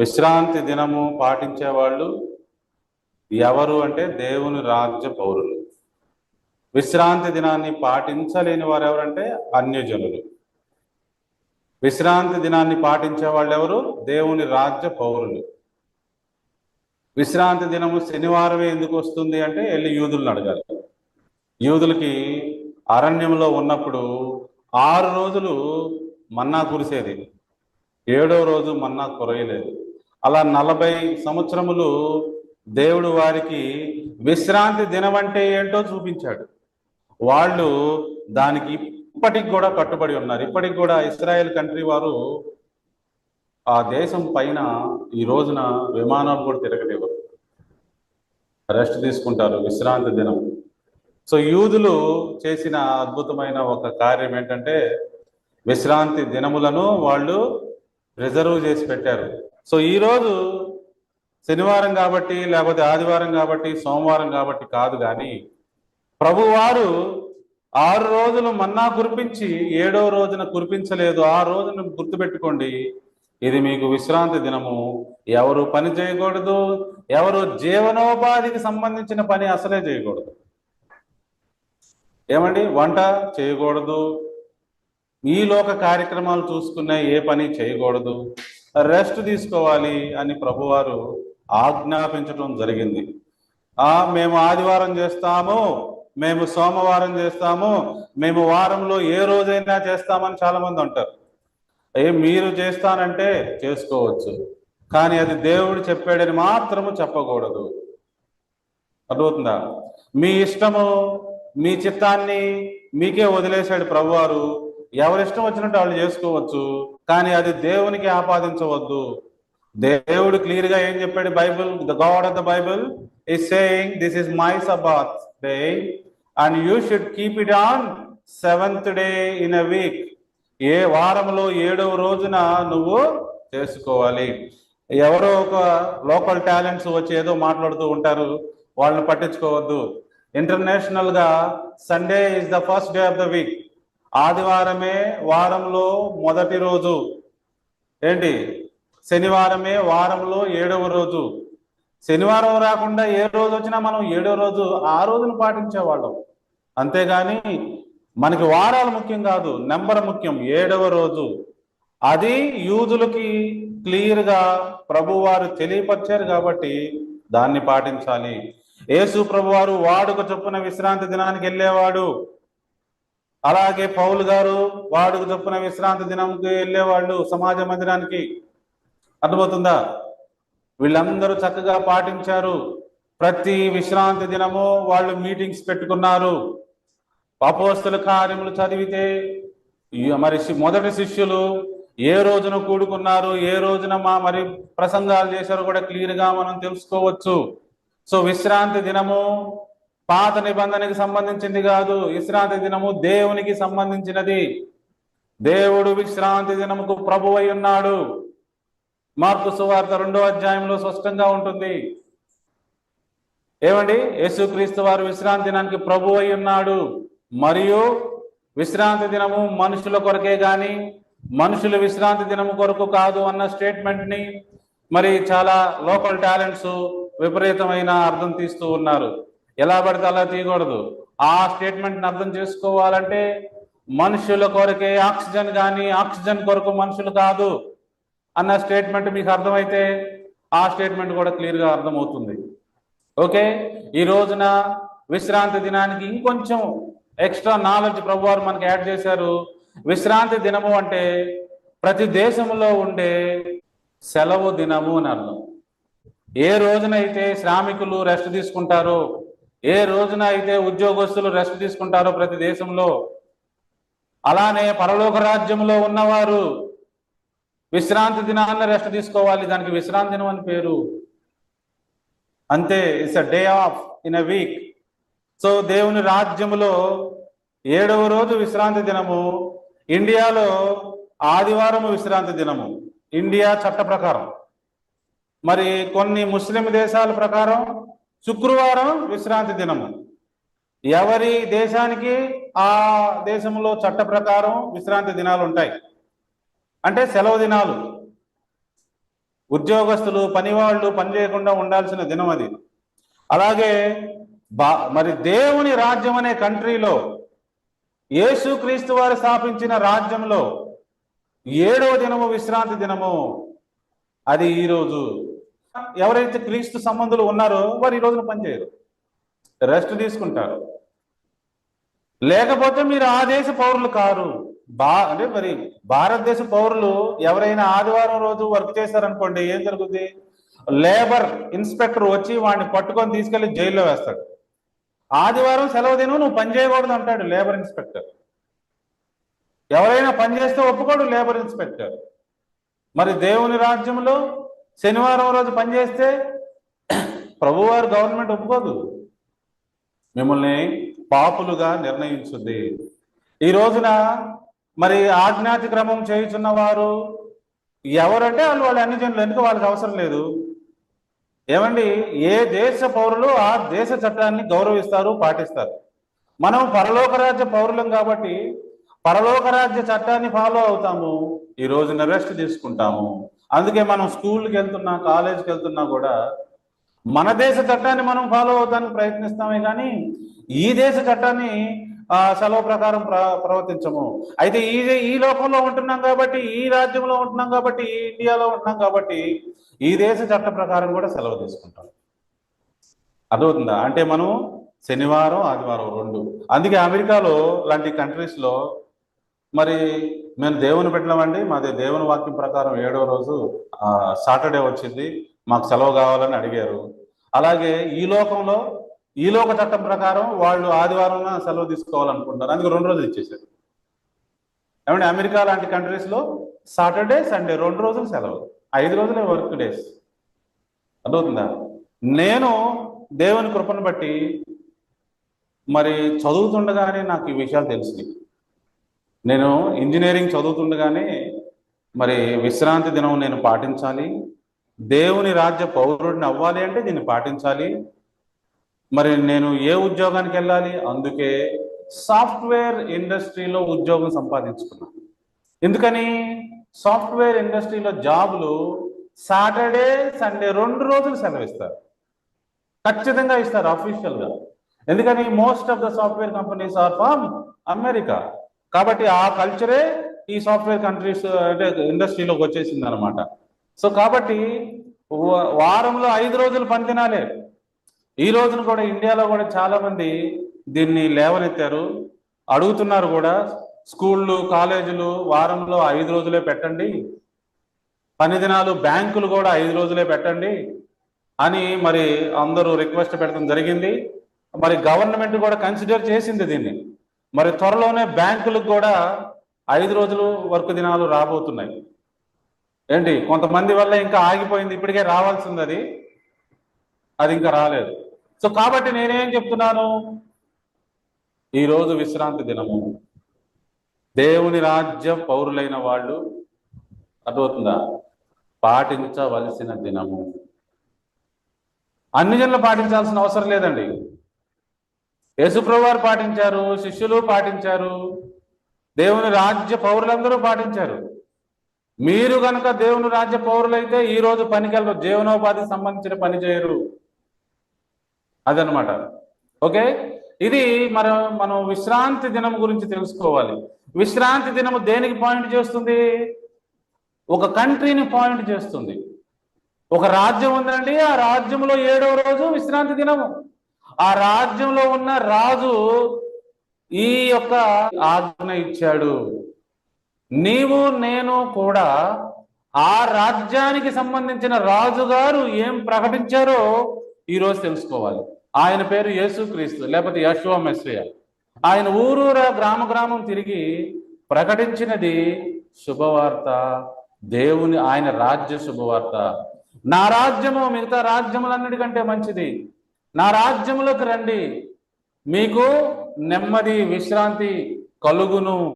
విశ్రాంతి దినము పాటించే వాళ్ళు ఎవరు అంటే దేవుని రాజ్య పౌరులు. విశ్రాంతి దినాన్ని పాటించలేని వారు ఎవరంటే అన్యజనులు. విశ్రాంతి దినాన్ని పాటించే వాళ్ళు ఎవరు? దేవుని రాజ్య పౌరులు. విశ్రాంతి దినము శనివారమే ఎందుకు వస్తుంది అంటే వెళ్ళి యూదులను అడగాలి. యూదులకి అరణ్యంలో ఉన్నప్పుడు ఆరు రోజులు మన్నా కురిసేది. ఏడో రోజు మన్నా కురయలేదు. అలా నలభై సంవత్సరములు దేవుడు వారికి విశ్రాంతి దినం అంటే ఏంటో చూపించాడు. వాళ్ళు దానికి ఇప్పటికి కూడా కట్టుబడి ఉన్నారు. ఇప్పటికి కూడా ఇస్రాయెల్ కంట్రీ వారు ఆ దేశం పైన ఈ రోజున విమానాలు కూడా తిరగనివ్వరు. రెస్ట్ తీసుకుంటారు విశ్రాంతి దినం. సో యూదులు చేసిన అద్భుతమైన ఒక కార్యం ఏంటంటే విశ్రాంతి దినములను వాళ్ళు రిజర్వ్ చేసి పెట్టారు. సో ఈరోజు శనివారం కాబట్టి లేకపోతే ఆదివారం కాబట్టి సోమవారం కాబట్టి కాదు కానీ ప్రభువారు ఆరు రోజులు మన్నా కురిపించి ఏడో రోజున కురిపించలేదు. ఆ రోజున గుర్తుపెట్టుకోండి. ఇది మీకు విశ్రాంతి దినము. ఎవరు పని చేయకూడదు ఎవరు జీవనోపాధికి సంబంధించిన పని అసలే చేయకూడదు. ఏమండి? వంట చేయకూడదు. ఈ లోక కార్యక్రమాలు చూసుకునే ఏ పని చేయకూడదు. రెస్ట్ తీసుకోవాలి అని ప్రభువారు ఆజ్ఞాపించడం జరిగింది. ఆ మేము ఆదివారం చేస్తాము మేము సోమవారం చేస్తాము మేము వారంలో ఏ రోజైనా చేస్తామని చాలా మంది అంటారు. ఏ మీరు చేస్తానంటే చేసుకోవచ్చు. కానీ అది దేవుడు చెప్పాడని మాత్రము చెప్పకూడదు. అర్థమవుతుందా? మీ ఇష్టము మీ చిత్తాన్ని మీకే వదిలేశాడు ప్రభువారు. ఎవరి ఇష్టం వచ్చినట్టు వాళ్ళు చేసుకోవచ్చు కానీ అది దేవునికి ఆపాదించవద్దు. దేవుడు క్లియర్గా ఏం చెప్పాడు Bible? The God of the Bible is saying this is my sabbath day and you should keep it on seventh day in a week ఏ వారంలో ఏడవ రోజున నువ్వు చేసుకోవాలి. ఎవరో ఒక లోకల్ టాలెంట్స్ వచ్చి ఏదో మాట్లాడుతూ ఉంటారు వాళ్ళని పట్టించుకోవద్దు. ఇంటర్నేషనల్గా Sunday is the first day of the week ఆదివారమే వారంలో మొదటి రోజు. ఏంటి? శనివారమే వారంలో ఏడవ రోజు. శనివారం రాకుండా ఏ రోజు వచ్చినా మనం ఏడో రోజు ఆ రోజును పాటించేవాళ్ళం. అంతేగాని మనకి వారాలు ముఖ్యం కాదు నెంబర్ ముఖ్యం ఏడవ రోజు. అది యూదులకి క్లియర్గా ప్రభువారు తెలియపరిచారు కాబట్టి దాన్ని పాటించాలి. యేసు ప్రభువారు వాడుక చొప్పున విశ్రాంతి దినానికి వెళ్ళేవాడు. అలాగే పౌలు గారు వాడుకు చొప్పున విశ్రాంతి దినంకి వెళ్ళేవాళ్ళు సమాజ మందిరానికి అర్థమవుతుందా? వీళ్ళందరూ చక్కగా పాటించారు. ప్రతి విశ్రాంతి దినము వాళ్ళు మీటింగ్స్ పెట్టుకున్నారు. అపోస్తుల కార్యములు చదివితే ఈ మరి మొదటి శిష్యులు ఏ రోజున కూడుకున్నారు? ఏ రోజున మా మరి ప్రసంగాలు చేశారో కూడా క్లియర్గా మనం తెలుసుకోవచ్చు. సో విశ్రాంతి దినము పాత నిబంధనకి సంబంధించింది కాదు విశ్రాంతి దినము దేవునికి సంబంధించినది. దేవుడు విశ్రాంతి దినముకు ప్రభు అయి ఉన్నాడు. మార్పు సువార్త రెండో అధ్యాయంలో స్పష్టంగా ఉంటుంది. ఏమండి? యేసుక్రీస్తు వారు విశ్రాంతి దినానికి ప్రభు అయి ఉన్నాడు. మరియు విశ్రాంతి దినము మనుషుల కొరకే గాని మనుషుల విశ్రాంతి దినము కొరకు కాదు అన్న స్టేట్మెంట్ని మరి చాలా లోకల్ టాలెంట్స్ విపరీతమైన అర్థం తీస్తూ ఉన్నారు. ఎలా పడితే అలా తీయకూడదు. ఆ స్టేట్మెంట్ని అర్థం చేసుకోవాలంటే మనుషుల కొరకే ఆక్సిజన్ కానీ ఆక్సిజన్ కొరకు మనుషులు కాదు అన్న స్టేట్మెంట్ మీకు అర్థమైతే ఆ స్టేట్మెంట్ కూడా క్లియర్గా అర్థమవుతుంది. ఓకే? ఈ రోజున విశ్రాంతి దినానికి ఇంకొంచెం ఎక్స్ట్రా నాలెడ్జ్ ప్రభు వారు మనకి యాడ్ చేశారు. విశ్రాంతి దినము అంటే ప్రతి దేశంలో ఉండే సెలవు దినము అని అర్థం. ఏ రోజునైతే శ్రామికులు రెస్ట్ తీసుకుంటారో ఏ రోజున అయితే ఉద్యోగస్తులు రెస్ట్ తీసుకుంటారో ప్రతి దేశంలో అలానే పరలోక రాజ్యంలో ఉన్నవారు విశ్రాంతి దినాన్ని రెస్ట్ తీసుకోవాలి. దానికి విశ్రాంతి దినం అని పేరు. అంతే it's a day off in a week so దేవుని రాజ్యములో ఏడవ రోజు విశ్రాంతి దినము ఇండియాలో ఆదివారం విశ్రాంతి దినము. ఇండియా చట్ట ప్రకారం. మరి కొన్ని ముస్లిం దేశాల ప్రకారం శుక్రవారం విశ్రాంతి దినము. ఎవరి దేశానికి ఆ దేశంలో చట్ట ప్రకారం విశ్రాంతి దినాలు ఉంటాయి? అంటే సెలవు దినాలు. ఉద్యోగస్తులు పనివాళ్ళు పని చేయకుండా ఉండాల్సిన దినం అది. అలాగే బా మరి దేవుని రాజ్యం అనే కంట్రీలో యేసుక్రీస్తు వారు స్థాపించిన రాజ్యంలో ఏడవ దినము విశ్రాంతి దినము. అది ఈరోజు ఎవరైతే క్రీస్తు సంబంధులు ఉన్నారో వారు ఈ రోజున పనిచేయరు రెస్ట్ తీసుకుంటారు. లేకపోతే మీరు ఆ దేశ పౌరులు కారు. బా అంటే మరి భారతదేశ పౌరులు ఎవరైనా ఆదివారం రోజు వర్క్ చేశారనుకోండి ఏం జరుగుతుంది లేబర్ ఇన్స్పెక్టర్ వచ్చి వాడిని పట్టుకొని తీసుకెళ్ళి జైల్లో వేస్తాడు. ఆదివారం సెలవు దినం నువ్వు పని చేయకూడదు అంటాడు లేబర్ ఇన్స్పెక్టర్. ఎవరైనా పని చేస్తే ఒప్పుకోడు లేబర్ ఇన్స్పెక్టర్. మరి దేవుని రాజ్యంలో శనివారం రోజు పనిచేస్తే ప్రభువారు గవర్నమెంట్ ఒప్పుకోదు. మిమ్మల్ని పాపులుగా నిర్ణయించుద్ది ఈ రోజున మరి ఆజ్ఞాతిక్రమం చేయుచున్న వారు ఎవరంటే వాళ్ళు వాళ్ళు అన్ని జనులు ఎందుకు వాళ్ళకి అవసరం లేదు? ఏమండి ఏ దేశ పౌరులు ఆ దేశ చట్టాన్ని గౌరవిస్తారు పాటిస్తారు? మనం పరలోక రాజ్య పౌరులం కాబట్టి పరలోక రాజ్య చట్టాన్ని ఫాలో అవుతాము ఈ రోజున రెస్ట్ తీసుకుంటాము. అందుకే మనం స్కూల్కి వెళ్తున్నా కాలేజ్కి వెళ్తున్నా కూడా మన దేశ చట్టాన్ని మనం ఫాలో అవడానికి ప్రయత్నిస్తామే కానీ ఈ దేశ చట్టాన్ని సెలవు ప్రకారం ప్ర ప్రవర్తించము. అయితే ఈ ఈ లోకంలో ఉంటున్నాం కాబట్టి ఈ రాజ్యంలో ఉంటున్నాం కాబట్టి ఈ ఇండియాలో ఉంటున్నాం కాబట్టి ఈ దేశ చట్ట ప్రకారం కూడా సెలవు తీసుకుంటాం. అర్థమవుతుందా? అంటే మనం శనివారం ఆదివారం రెండు. అందుకే అమెరికాలో లాంటి కంట్రీస్లో మరి మేము దేవుని పెట్టినామండి మాది దేవుని వాక్యం ప్రకారం ఏడో రోజు సాటర్డే వచ్చింది. మాకు సెలవు కావాలని అడిగారు. అలాగే ఈ లోకంలో ఈ లోక చట్టం ప్రకారం వాళ్ళు ఆదివారం సెలవు తీసుకోవాలనుకుంటారు అందుకే రెండు రోజులు ఇచ్చేసారు ఏమంటే అమెరికా లాంటి కంట్రీస్లో సాటర్డే సండే రెండు రోజులు సెలవు. ఐదు రోజులే వర్క్ డేస్. అర్థమవుతుందా? నేను దేవుని కృపను బట్టి మరి చదువుతుండగానే నాకు ఈ విషయాలు తెలిసినాయి నేను ఇంజనీరింగ్ చదువుతుండగానే మరి విశ్రాంతి దినం నేను పాటించాలి. దేవుని రాజ్య పౌరుడిని అవ్వాలి అంటే దీన్ని పాటించాలి. మరి నేను ఏ ఉద్యోగానికి వెళ్ళాలి? అందుకే సాఫ్ట్వేర్ ఇండస్ట్రీలో ఉద్యోగం సంపాదించుకున్నాను ఎందుకని? సాఫ్ట్వేర్ ఇండస్ట్రీలో జాబులు సాటర్డే సండే రెండు రోజులు సెలవిస్తారు. ఖచ్చితంగా ఇస్తారు అఫీషియల్గా ఎందుకని? Most of the software companies are from America కాబట్టి ఆ కల్చరే ఈ సాఫ్ట్వేర్ కంట్రీస్ అంటే ఇండస్ట్రీలోకి వచ్చేసింది అనమాట సో కాబట్టి వారంలో ఐదు రోజులు పని తినాలే. ఈ రోజున కూడా ఇండియాలో కూడా చాలా మంది దీన్ని లేవనెత్తారు. అడుగుతున్నారు కూడా స్కూళ్ళు కాలేజీలు వారంలో ఐదు రోజులే పెట్టండి. పని దినాలు బ్యాంకులు కూడా ఐదు రోజులే పెట్టండి అని మరి అందరూ రిక్వెస్ట్ పెట్టడం జరిగింది. మరి గవర్నమెంట్ కూడా కన్సిడర్ చేసింది దీన్ని. మరి త్వరలోనే బ్యాంకులకు కూడా ఐదు రోజులు వర్క్ దినాలు రాబోతున్నాయి. ఏంటి? కొంతమంది వల్ల ఇంకా ఆగిపోయింది. ఇప్పటికే రావాల్సింది అది అది ఇంకా రాలేదు. సో కాబట్టి నేనేం చెప్తున్నాను? ఈరోజు విశ్రాంతి దినము. దేవుని రాజ్య పౌరులైన వాళ్ళు అర్థమవుతుందా? పాటించవలసిన దినము. అన్ని జన్లు పాటించాల్సిన అవసరం లేదండి. యేసుప్రభవారు పాటించారు శిష్యులు పాటించారు దేవుని రాజ్య పౌరులందరూ పాటించారు. మీరు కనుక దేవుని రాజ్య పౌరులైతే ఈ రోజు పనికెళ్ళరు జీవనోపాధికి సంబంధించిన పని చేయరు. అదనమాట ఓకే? ఇది మనం మనం విశ్రాంతి దినం గురించి తెలుసుకోవాలి. విశ్రాంతి దినము దేనికి పాయింట్ చేస్తుంది? ఒక కంట్రీని పాయింట్ చేస్తుంది. ఒక రాజ్యం ఉందండి ఆ రాజ్యంలో ఏడవ రోజు విశ్రాంతి దినము. ఆ రాజ్యంలో ఉన్న రాజు ఈ యొక్క ఆజ్ఞ ఇచ్చాడు. నీవు నేను కూడా ఆ రాజ్యానికి సంబంధించిన రాజుగారు ఏం ప్రకటించారో ఈ రోజు తెలుసుకోవాలి. ఆయన పేరు యేసుక్రీస్తు లేకపోతే యశువ మెస్సియ ఆయన ఊరూరా గ్రామ గ్రామం తిరిగి ప్రకటించినది శుభవార్త. దేవుని ఆయన రాజ్య శుభవార్త. నా రాజ్యము మిగతా రాజ్యములన్నిటికంటే మంచిది. నా రాజ్యంలోకి రండి. మీకు నెమ్మది విశ్రాంతి కలుగును.